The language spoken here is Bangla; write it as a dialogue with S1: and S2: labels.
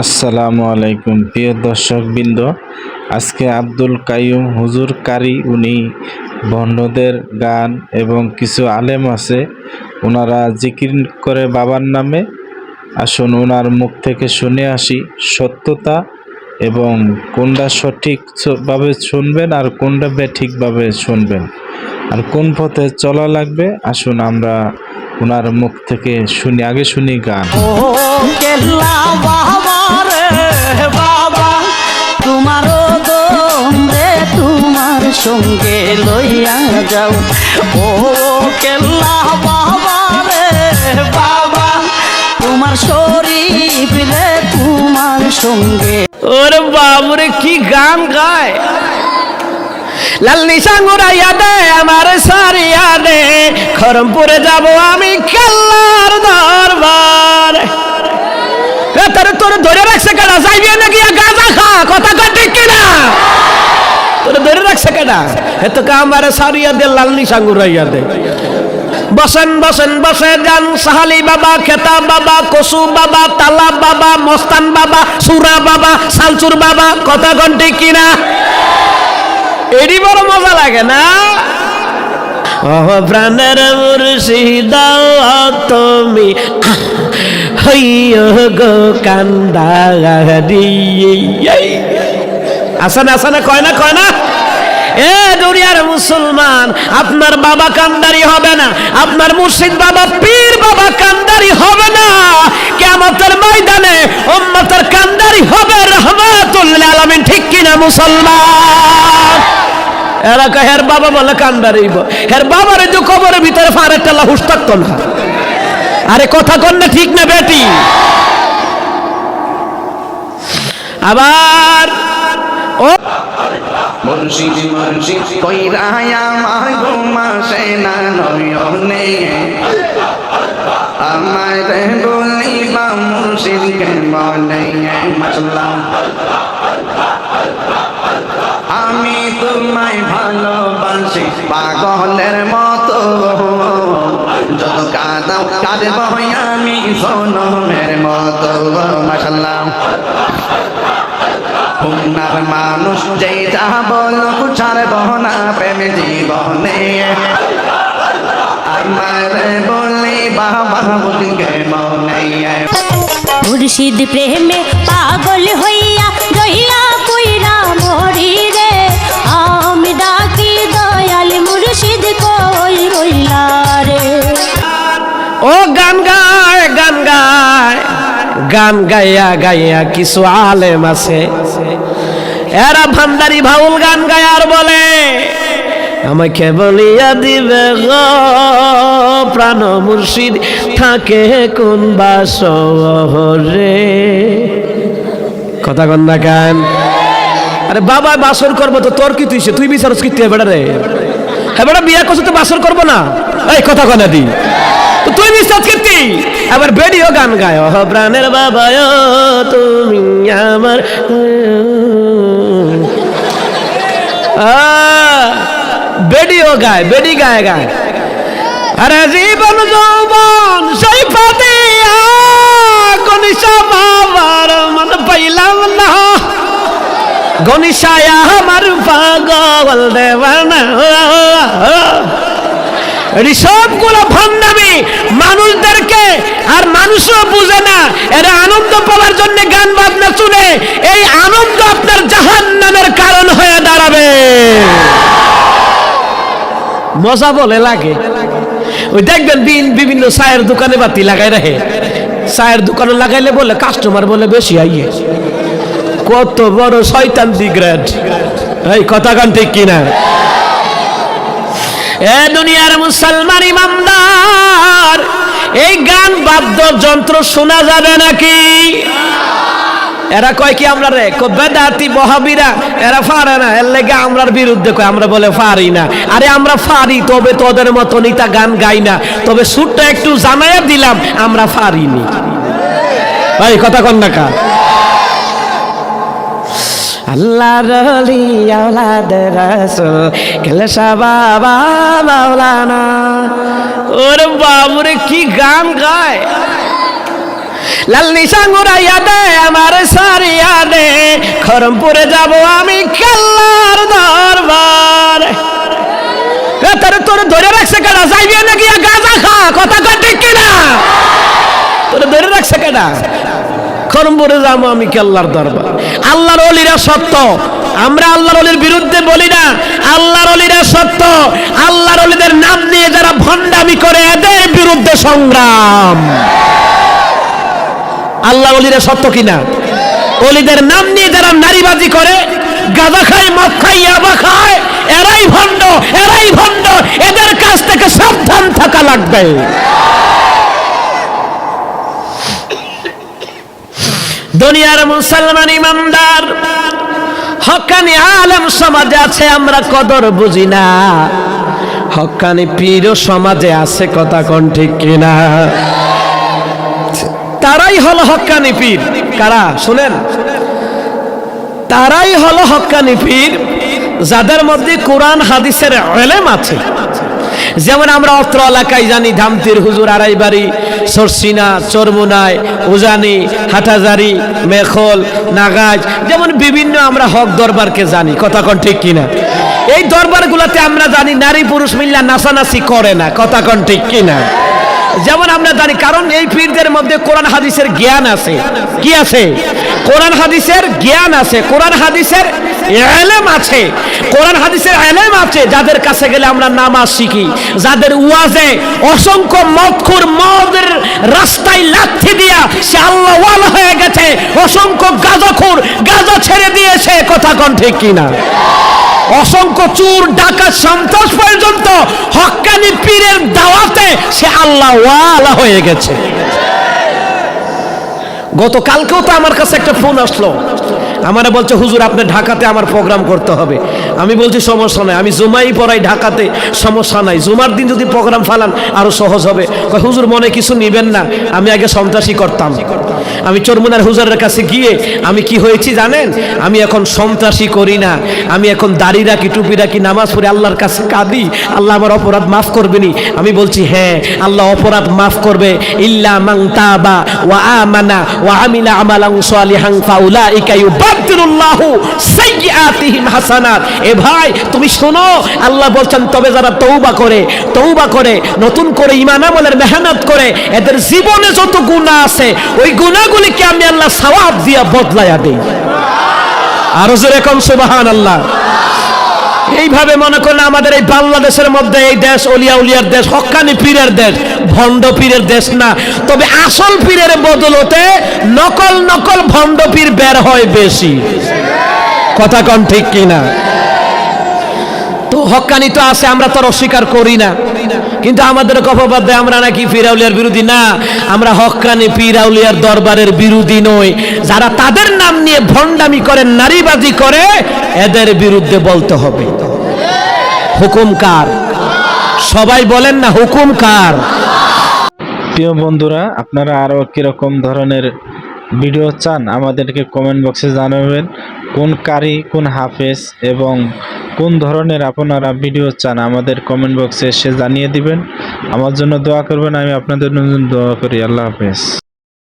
S1: আসসালামু আলাইকুম, প্রিয় দর্শকবৃন্দ। আজকে আব্দুল কাইয়ুম হুজুর কারি, উনি বন্ডদের গান এবং কিছু আলেম আছে ওনারা জিকির করে বাবার নামে। আসুন ওনার মুখ থেকে শুনে আসি, সত্যতা এবং কোনটা সঠিকভাবে শুনবেন আর কোনটা বেঠিকভাবে শুনবেন। আর কোন পথে চলা লাগবে, আসুন আমরা ওনার মুখ থেকে শুনি, আগে শুনি গান।
S2: তোমারও দম রে, তোমার সঙ্গে লইয়া যাও। ও কেল্লা বাবা রে, বাবা, তোমার শরীফ রে, তোমার সঙ্গে।
S3: ওরে বাবুরে, কি গান গায়। লাল্লি সাঙ্গুরাইয়া দে, আমার সারিয়া দে। খরমপুরে যাব আমি কাল্লার দরবার। তোর তোর ধরে রাখছে কেডা? যাইবি নাকি গাঁজা খা। কথা কর ঠিক কিনা? তোর ধরে রাখছে কেডা? এ তো আমার সারিয়া দে লাল্লি সাঙ্গুরাইয়া দে। বসেন বসেন বসে যান। সাহালি বাবা, খেতা বাবা, কসু বাবা, তালা বাবা, মস্তান বাবা, সুরা বাবা, সালচুর বাবা, কথা ঘন্টি কিনা? এরই বড় মজা লাগে না? ও প্রাণের মুর্শিদাও তুমি। কয় না কয় না? এ মুসলমান, আপনার বাবা কান্দারি হবে না, আপনার মুর্শিদ বাবা, পীর বাবা কান্দারি হবে না। কেমতের ময়দানে উম্মতের কান্দারি হবে রহমাতুল্লাহ আলামিন, ঠিক কিনা মুসলমান? এরা কয় হের বাবা বলে কান্দারি হের বাবার যে কবরের ভিতরে ফারের টেলা হুশ থাকতো না। আরে কথা কন না ঠিক না বেটি? আবার ও
S4: না মাসলাম আমি তোমায় ভালোবাসি পাগলের মতো। যত কাদাও আমি সোনমের মতো। মাসাল্লাম উন্নার মানুষ যা বলো ছাড়ব না প্রেম জীবনে। আমার বলি বাবা মনে।
S5: মুর্শিদ প্রেমে পাগল হইয়া রইলা কইরা মরি রে
S3: ও গান গায় গান গায়, গান গাইয়া গাইয়া কিছু আলেম আছে। এরা ভান্ডারি ভাউল গান গায় আর বলে, আমাকে বলিয়া দিবে গো প্রাণ মুর্শিদ, থাকে কোন বাসরে কথা কন না গান আরে বাবা, বাসর করব তো, তোর কি তুই তুই বিচারস কি তুই বেড়া রে? হ্যাঁ বেড়া বিয়া করছ তো বাসর করব না? এই কথা কনা দি। তুই বিশ্বাস করতি আবার বেডিও গান গায় প্রাণের বাবা তুমি আমার। বেডিও গায়, বেডি গায় গায়। আরে জীবন যৌবন, সেই পাতিয়া গনিশা বাবার মন পাইলাম না। গনিশায়া আমার পাগল এটি সবগুলো ভণ্ডামি। মানুষদেরকে আর মানুষও বুঝে না। এরা আনন্দ পাওয়ার জন্য গান বাজনা শুনে। এই আনন্দ আপনার জাহান নামের কারণ হয়ে দাঁড়াবে। মজা বলে লাগে। ওই দেখবেন বিন- বিভিন্ন চায়ের দোকানে বাতি লাগাই রাখে। চায়ের দোকানে লাগাইলে বলে, কাস্টমার বলে বেশি, আইয়ে। কত বড় শয়তান দিগ্রেড এই কথা গান ঠিক কিনা? এ দুনিয়ার মুসলমান ইমামদার এই গান বাদ্য যন্ত্র শোনা যাবে নাকি? এরা কয় কি আমরা রে? বেদাতি বহাবিরা এরা পারে না। এর লেগে আমরার বিরুদ্ধে কয়, আমরা বলে পারি না। আরে আমরা পারি তবে তোদের মতো নিতা গান গাই না। তবে সুরটা একটু জানাইয়া দিলাম, আমরা পারিনি ভাই, কথা কন না কা। আল্লাহ রলি আওলাদ রাসূল কেলসা বাবা মাওলানা। ওরে বাবুরে, কি গান গায়। লাল্লি সাঙ্গুরাইয়া দে, আমার খরমপুরে যাব আমি কাল্লার দরবার। তোর তোর ধরে রাখছে কেডা? যাইবি নাকি গাজা খা, কথা কর ঠিক কিনা? তোর ধরে রাখছে কেডা? খরমপুরে যাব আমি কেল্লার দরবার। আল্লাহর অলিরা সত্য। আমরা আল্লাহর অলির বিরুদ্ধে বলি না, আল্লাহর অলিরা সত্য। আল্লাহর অলিদের নাম নিয়ে যারা ভণ্ডামি করে, এদের বিরুদ্ধে সংগ্রাম। আল্লাহ অলিরা সত্য কিনা? অলিদের নাম নিয়ে যারা নারীবাজি করে গাঁদা খায়, মদ খায়, ইয়াবা খায়, এরাই ভণ্ড এরাই ভণ্ড। এদের কাছ থেকে সাবধান থাকা লাগবে। দুনিয়ার মুসলমান ইমানদার, হকানি আলেম সমাজে আছে, আমরা কদর বুঝি না। হকানি পীর সমাজে আছে, কথা কোন ঠিক কিনা? তারাই হলো হক্কানি পীর। কারা? শুনেন। তারাই হলো হক্কানি পীর, যাদের মধ্যে কোরআন, হাদিসের এলেম আছে। যেমন আমরা অত্র এলাকায় জানি, ধামতির হুজুর আড়াইবাড়ি, সরসিনা চরমুনায় উজানি, হাটাজারি, মেখল, নাগাজ, যেমন বিভিন্ন আমরা হক দরবারকে জানি, কথা কন ঠিক কিনা? এই দরবারগুলোতে আমরা জানি নারী পুরুষ মিল্লা নাচানাচি করে না, কথা কন ঠিক কিনা? যেমন আমরা জানি, কারণ এই পীরদের মধ্যে কোরআন হাদিসের জ্ঞান আছে। কি আছে? কোরআন হাদিসের জ্ঞান আছে, কোরআন হাদিসের এলেম আছে, কোরআন হাদিসের এলেম আছে, যাদের কাছে গেলে আমরা নামাজ শিখি, যাদের ওয়াজে অসংখ্য মদখুর মদের রাস্তায় লাথি দিয়া সে আল্লাহ হয়ে গেছে, অসংখ্য গাজাখুর গাজা ছেড়ে দিয়েছে কথা কন ঠিক কিনা? অসংখ্য চুর ডাকা সন্ত্রাস পর্যন্ত হকানি পীরের দাওয়াতে সে আল্লাহ ওয়ালা হয়ে গেছে। গতকালকেও তো আমার কাছে একটা ফোন আসলো। আমারে বলছে, হুজুর, আপনি ঢাকাতে আমার প্রোগ্রাম করতে হবে। আমি বলছি, সমস্যা নাই। আমি জুমাই পড়াই ঢাকাতে, সমস্যা নাই। জুমার দিন যদি প্রোগ্রাম ফালান, আরও সহজ হবে। হুজুর, মনে কিছু নিবেন না? আমি আগে সন্ত্রাসী করতাম। আমি চরমুনার হুজুরের কাছে গিয়ে, আমি কি হয়েছি জানেন? আমি এখন সন্ত্রাসী করি না। আমি এখন দাড়ি রাখি, টুপি রাখি, নামাজ পড়ে, আল্লাহর কাছে কাঁদি। আল্লাহ আমার অপরাধ মাফ করবেনি আমি বলছি হ্যাঁ আল্লাহ অপরাধ মাফ করবে। ইল্লা মাং তাবা ওয়া আমানা ওয়া আমিলা আমালান সালিহান, ফাউলাইকা ইউবাদদিলুল্লাহু সাইয়্যাতিহিম হাসানাত। এ ভাই, তুমি শোনো, আল্লাহ বলছেন, তবে যারা তৌবা করে তৌবা করে, নতুন করে ঈমান আমলের মেহনত করে, এদের জীবনে যত গুনাহ আছে, ওই গুনাহগুলিকে আমি আল্লাহ সওয়াব দিয়া বদলায়া দেই। আরও যেরকম সুবাহান সুবহানাল্লাহ। এইভাবে মনে করলে আমাদের এই বাংলাদেশের মধ্যে এই দেশ অলিয়া উলিয়ার দেশ, হকানি পীরের দেশ, ভণ্ড পীরের দেশ না। তবে আসল পীরের বদলতে নকল নকল ভণ্ড পীর বের হয় বেশি। কথা কন ঠিক কিনা? তো হকানি তো আছে, আমরা তো অস্বীকার করি না। কিন্তু আমাদের অপবাদ দেয় আমরা নাকি ফিরাউলিয়ার বিরোধী না। আমরা হক্কানি ফিরাউলিয়ার দরবারের বিরোধী নই। যারা তাদের নাম নিয়ে ভণ্ডামি করে, নারীবাজি করে, এদের বিরুদ্ধে বলতে হবে। হুকুম কার? সবাই বলেন না হুকুম কার।
S1: প্রিয় বন্ধুরা, আপনারা আরও কীরকম ধরনের ভিডিও চান, আমাদেরকে কমেন্ট বক্সে জানাবেন কোন কারি, কোন হাফেজ এবং কোন ধরনের আপনারা ভিডিও চান, আমাদের কমেন্ট বক্সে এসে জানিয়ে দিবেন। আমার জন্য দোয়া করবেন, আমি আপনাদের জন্য দোয়া করি। আল্লাহ হাফেজ।